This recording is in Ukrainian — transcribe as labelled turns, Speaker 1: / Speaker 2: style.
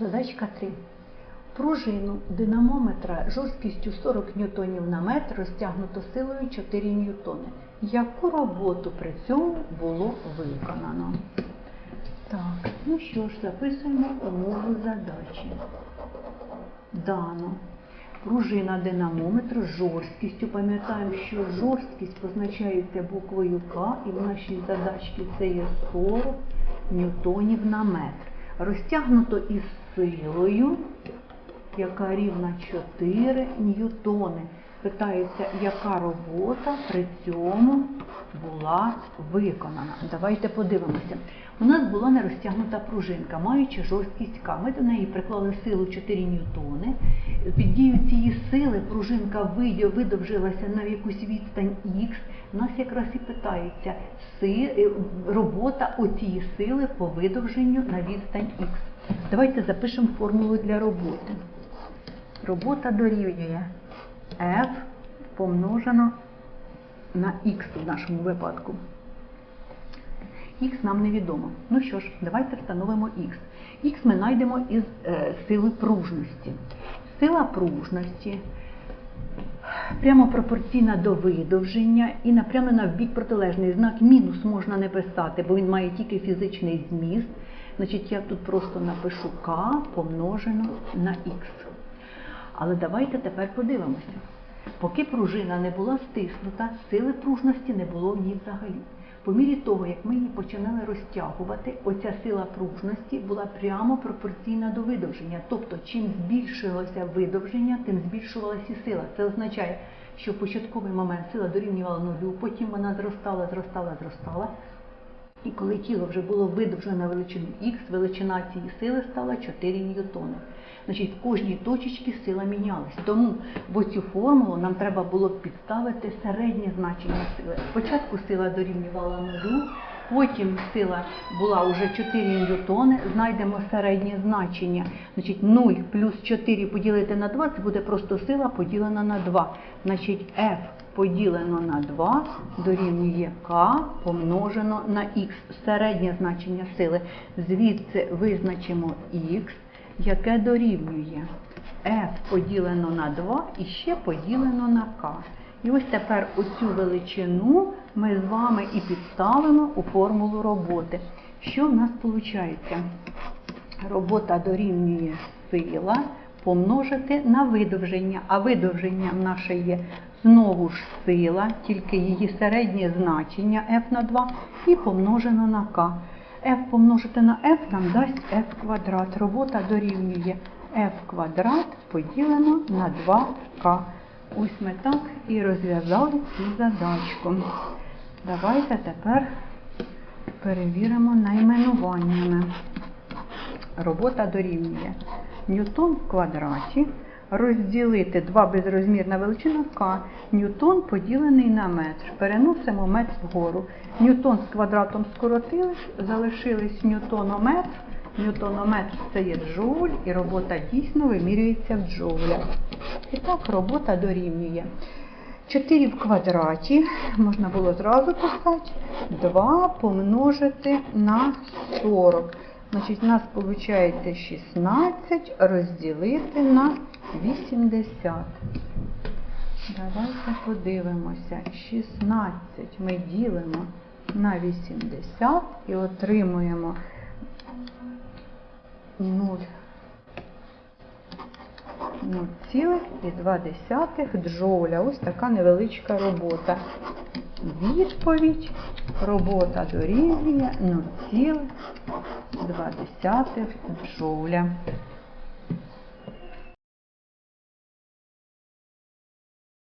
Speaker 1: Задачка 3. Пружину динамометра жорсткістю 40 ньютонів на метр розтягнуто силою 4 ньютони. Яку роботу при цьому було виконано? Так, ну що ж, записуємо умову задачі. Дано. Пружина динамометру з жорсткістю. Пам'ятаємо, що жорсткість позначається буквою К, і в нашій задачці це є 40 ньютонів на метр. Розтягнуто із силою, яка рівна 4 ньютони. Питається, яка робота при цьому була виконана. Давайте подивимося. У нас була нерозтягнута пружинка, маючи жорсткість К. Ми до неї приклали силу 4 ньютони. Під дією цієї сили пружинка видовжилася на якусь відстань Х. Нас якраз і питається е, робота оцієї сили по видовженню на відстань Х. Давайте запишемо формулу для роботи. Робота дорівнює помножено на Х в нашому випадку. Х нам невідомо. Ну що ж, давайте встановимо Х. Х ми знайдемо із е, сили пружності. Сила пружності прямо пропорційна до видовження і напрямлена в бік протилежний. Знак мінус можна не писати, бо він має тільки фізичний зміст. Значить, я тут просто напишу К помножено на Х. Але давайте тепер подивимося. Поки пружина не була стиснута, сили пружності не було в ній взагалі. По мірі того, як ми її починали розтягувати, оця сила пружності була прямо пропорційна до видовження. Тобто, чим збільшилося видовження, тим збільшувалася і сила. Це означає, що в початковий момент сила дорівнювала нулю, потім вона зростала, зростала, зростала. І коли тіло вже було видовжено на величину Х, величина цієї сили стала 4 ньютони. Значить, в кожній точечці сила мінялась. Тому в цю формулу нам треба було підставити середнє значення сили. Спочатку сила дорівнювала нулю, потім сила була вже 4 ньютони, знайдемо середнє значення. Значить, 0 плюс 4 поділити на 2, це буде просто сила поділена на 2. Значить, F поділено на 2 дорівнює К помножено на Х. Середнє значення сили. Звідси визначимо Х, яке дорівнює F поділено на 2 і ще поділено на К. І ось тепер оцю величину ми з вами і підставимо у формулу роботи. Що в нас виходить? Робота дорівнює сила помножити на видовження. А видовження наше є знову ж сила, тільки її середнє значення f на 2 і помножено на k. f помножити на f нам дасть f квадрат. Робота дорівнює f квадрат поділено на 2k. Ось ми так і розв'язали цю задачку. Давайте тепер перевіримо найменуваннями. Робота дорівнює ньютон в квадраті розділити 2 безрозмірна величина К, ньютон поділений на метр. Переносимо метр вгору. Ньютон з квадратом скоротились, залишились ньютонометр. Ньютонометр це є джоуль, і робота дійсно вимірюється в джоулях. І так робота дорівнює. 4 в квадраті, можна було зразу писати, 2 помножити на 40. Значить, у нас виходить 16 розділити на 80. Давайте подивимося. 16 ми ділимо на 80 і отримуємо 0. 0,2 джоуля. Ось така невеличка робота. Відповідь робота дорівнює 0,2 джоуля.